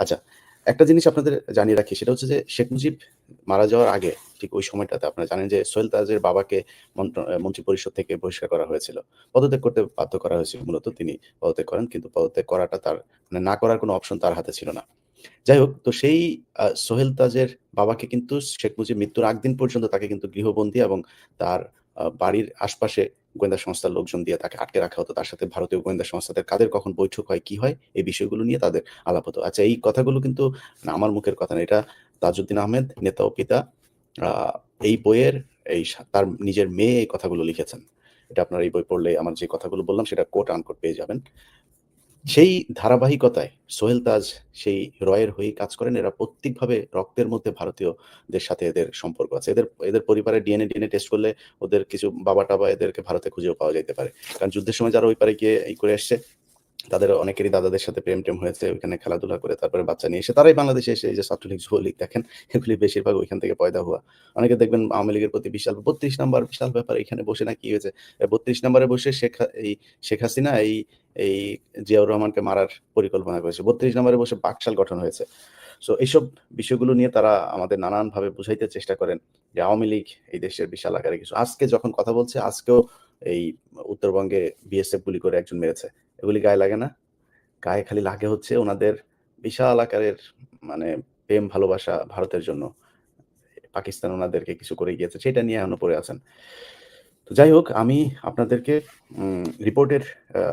আচ্ছা, একটা জিনিস আপনাদের জানিয়ে রাখি সেটা হচ্ছে যে শেখ মুজিব মারা যাওয়ার আগে ঠিক ওই সময়টাতে আপনারা জানেন যে সোহেল তাজের বাবাকে মন্ত্র পরিষদ থেকে বহিষ্কার করা হয়েছিল। পদত্যাগ করতে বাধ্য করা হয়েছিল মূলত তিনি পদত্যাগ করেন। কিন্তু পদত্যাগ করাটা তার মানে না করার কোনো অপশন তার হাতে ছিল না। যাই হোক তো সেই সোহেল তাজের বাবাকে কিন্তু শেখ মুজিব মৃত্যুর আগ দিন পর্যন্ত তাকে কিন্তু গৃহবন্দী এবং তার বাড়ির আশপাশে গোয়েন্দা সংস্থার লোকজন দিয়ে তাকে আটকে রাখা হতো। তার সাথে ভারতীয় গোয়েন্দা সংস্থাদের কাদের কখন বৈঠক হয়, কি হয় এই বিষয়গুলো নিয়ে তাদের আলাপ হতো। আচ্ছা এই কথাগুলো কিন্তু আমার মুখের কথা না। এটা তাজউদ্দিন আহমেদ নেতা ও পিতা এই বইয়ের এই তার নিজের মেয়ে এই কথাগুলো লিখেছেন। এটা আপনার এই বই পড়লে আমার যে কথাগুলো বললাম সেটা কোট আনকোট পেয়ে যাবেন। সেই ধারাবাহিকতায় সোহেল তাজ সেই রয়ের হয়েই কাজ করেন। এরা প্রত্যেকভাবে রক্তের মধ্যে ভারতীয়দের সাথে এদের সম্পর্ক আছে। এদের এদের পরিবারে ডিএনএ ডিএনএ টেস্ট করলে ওদের কিছু বাবা-টাবা এদেরকে ভারতে খুঁজেও পাওয়া যেতে পারে। কারণ যুদ্ধের সময় যারা ওই পারে গিয়ে এই করে এসছে, তাদের অনেকেরই দাদাদের সাথে প্রেম-টেম হয়েছে। ওইখানে খেলাধুলা করে তারপরে বাচ্চা নিয়ে এসে তারাই বাংলাদেশে এসে এই যে ছাত্রলীগ, যুবলীগ দেখেন এগুলি বেশিরভাগ ওইখান থেকে পয়দা হওয়া। অনেকে দেখবেন আওয়ামী লীগের প্রতি বিশাল ৩২ নাম্বার বিশাল ব্যাপার এখানে বসে না কি হয়েছে? বত্রিশ ৩২ নাম্বারে বসে শেখ এই শেখ হাসিনা এই এই জিয়াউর রহমানকে মারার পরিকল্পনা করেছে। ৩২ নাম্বারে বসে বাকশাল গঠন হয়েছে। সো এইসব বিষয়গুলো নিয়ে তারা আমাদের নানানভাবে বুঝাইতে চেষ্টা করেন যে আওয়ামী লীগ এই দেশের বিশাল আকারে কিছু। আজকে যখন কথা বলছে আজকেও এই উত্তরবঙ্গে বিএসএফ গুলি করে একজন মেরেছে। এগুলি গায়ে লাগে না? গায়ে খালি লাগে হচ্ছে ওনাদের বিশাল আকারের মানে প্রেম, ভালোবাসা ভারতের জন্য। পাকিস্তান ওনাদেরকে কিছু করে গিয়েছে, সেটা নিয়ে এখনও পড়ে আছেন। তো যাই হোক, আমি আপনাদেরকে রিপোর্টের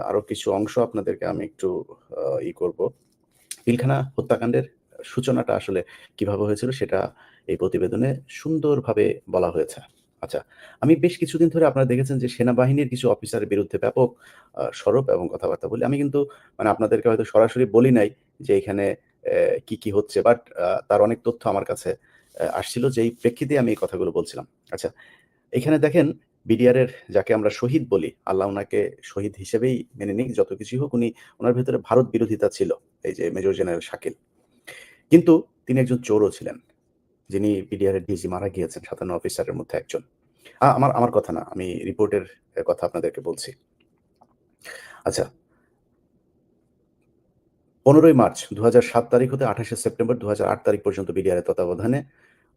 আরও কিছু অংশ আপনাদেরকে আমি একটু ই করব। পিলখানা হত্যাকাণ্ডের সূচনাটা আসলে কীভাবে হয়েছিল সেটা এই প্রতিবেদনে সুন্দরভাবে বলা হয়েছে। আচ্ছা, আমি বেশ কিছুদিন ধরে আপনারা দেখেছেন যে সেনাবাহিনীর কিছু অফিসারের বিরুদ্ধে ব্যাপক সরব এবং কথাবার্তা বলি। আমি কিন্তু মানে আপনাদেরকে হয়তো সরাসরি বলি নাই যে এখানে কি, কি হচ্ছে বাট তার অনেক তথ্য আমার কাছে আসছিল যেই প্রেক্ষিতে আমি এই কথাগুলো বলছিলাম। আচ্ছা, এখানে দেখেন বিডিআর এর যাকে আমরা শহীদ বলি, আল্লাহ ওনাকে শহীদ হিসেবেই মেনে নিক যত কিছুই হোক উনি ওনার ভেতরে ভারত বিরোধিতা ছিল। এই যে মেজর জেনারেল শাকিল। কিন্তু তিনি একজন চোরও ছিলেন। যিনি বিডিআর এর ডিজি মারা গিয়েছেন ৫৭ অফিসারের মধ্যে একজন। আমার আমার কথা না। আমি রিপোর্টের কথা আপনাদেরকে বলছি। আচ্ছা। ১৫ই মার্চ ২০০৭ তারিখ হতে ২৮শে সেপ্টেম্বর ২০০৮ তারিখ পর্যন্ত বিডিআর এর তত্ত্বাবধানে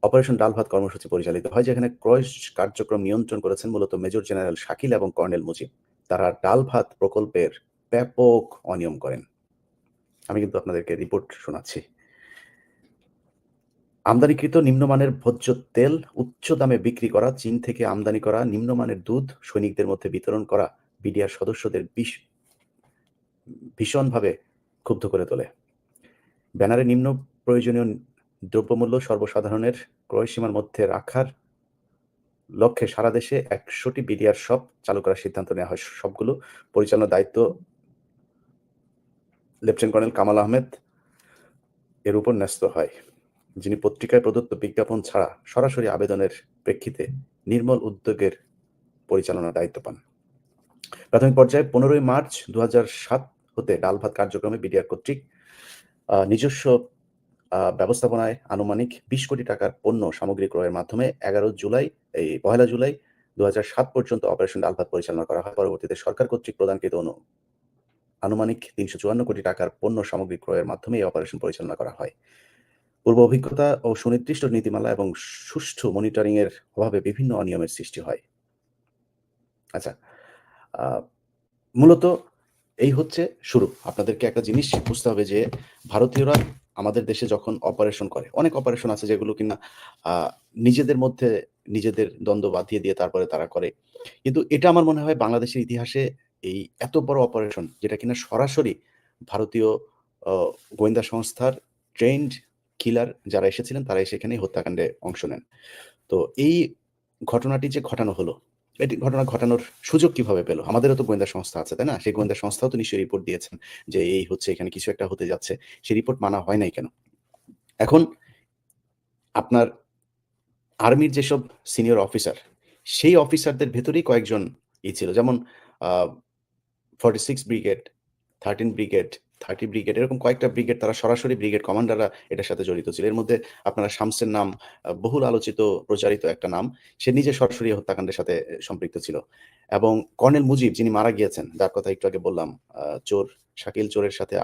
অপারেশন ডাল-ভাত কর্মসূচি পরিচালিত হয়, যেখানে ক্রয় কার্যক্রম নিয়ন্ত্রণ করেছেন মূলত মেজর জেনারেল শাকিল এবং কর্নেল মুজিব। তারা ডাল-ভাত প্রকল্পের ব্যাপক অনিয়ম করেন। আমি কিন্তু আপনাদেরকে রিপোর্ট শোনাচ্ছি। আমদানিকৃত নিম্নমানের ভোজ্য তেল উচ্চ দামে বিক্রি করা, চীন থেকে আমদানি করা নিম্নমানের দুধ সৈনিকদের মধ্যে বিতরণ করা বিডিআর সদস্যদের বিশ ভীষণভাবে ক্ষুব্ধ করে তোলে। ব্যানারে নিম্ন প্রয়োজনীয় দ্রব্যমূল্য সর্বসাধারণের ক্রয়সীমার মধ্যে রাখার লক্ষ্যে সারা দেশে ১০০ টি বিডিআর শপ চালু করার সিদ্ধান্ত নেওয়া হয়। সবগুলো পরিচালনার দায়িত্ব লেফটেন্যান্ট কর্নেল কামাল আহমেদ এর উপর ন্যস্ত হয়। যিনি পত্রিকায় প্রদত্ত বিজ্ঞাপন ছাড়া সরাসরি আবেদনের প্রেক্ষিতে নির্মল উদ্যোগের পরিচালনার দায়িত্ব পান। প্রাথমিক পর্যায়ে ১৫ই মার্চ ২০০৭ হতে ডাল-ভাত কার্যক্রমে বিডিআর কর্তৃক নিজস্ব ব্যবস্থাপনায় আনুমানিক ২০ কোটি টাকার পণ্য সামগ্রী ক্রয়ের মাধ্যমে ১১ জুলাই, এই ১লা জুলাই ২০০৭ পর্যন্ত অপারেশন ডাল-ভাত পরিচালনা করা হয়। পরবর্তীতে সরকার কর্তৃক প্রদানকৃত অনু, আনুমানিক ৩৫৪ কোটি টাকার পণ্য সামগ্রী ক্রয়ের মাধ্যমে এই অপারেশন পরিচালনা করা হয়। পূর্ব অভিজ্ঞতা ও সুনির্দিষ্ট নীতিমালা এবং সুষ্ঠু মনিটরিং এর অভাবে বিভিন্ন অনিয়মের সৃষ্টি হয়। আচ্ছা, মূলত এই হচ্ছে শুরু। আপনাদেরকে একটা জিনিস বুঝতে হবে যে ভারতীয়রা আমাদের দেশে যখন অপারেশন করে, অনেক অপারেশন আছে যেগুলো কিনা নিজেদের মধ্যে নিজেদের দ্বন্দ্ব বাঁধিয়ে দিয়ে তারপরে তারা করে। কিন্তু এটা আমার মনে হয় বাংলাদেশের ইতিহাসে এই এত বড় অপারেশন যেটা কিনা সরাসরি ভারতীয় গোয়েন্দা সংস্থার ট্রেন্ড কিলার যারা এসেছিলেন তারা এসে এখানে হত্যাকাণ্ডে অংশ নেন। তো এই ঘটনাটি যে ঘটানো হলো, এটি ঘটনা ঘটানোর সুযোগ কীভাবে পেল? আমাদেরও তো গোয়েন্দা সংস্থা আছে, তাই না? সেই গোয়েন্দা সংস্থাও তো নিশ্চয়ই রিপোর্ট দিয়েছেন যে এই হচ্ছে এখানে কিছু একটা হতে যাচ্ছে। সেই রিপোর্ট মানা হয় নাই কেন? এখন আপনার আর্মির যেসব সিনিয়র অফিসার, সেই অফিসারদের ভেতরেই কয়েকজন ই ছিল। যেমন আ 46 ব্রিগেড, 13 ব্রিগেড, 30 ব্রিগেড এরকম কয়েকটা ব্রিগেড তারা সরাসরি ব্রিগেড কমান্ডাররা এটার সাথে জড়িত ছিল। এর মধ্যে আপনারা শামসের নাম বহুল আলোচিত প্রচারিত একটা নাম। সে নিজে সরাসরি হত্যাকাণ্ডের সাথে সম্পৃক্ত ছিল। এবং কর্নেল মুজিব যিনি মারা গিয়েছেন, যার কথা একটু আগে বললাম, চোর শাকিল চোরের সাথে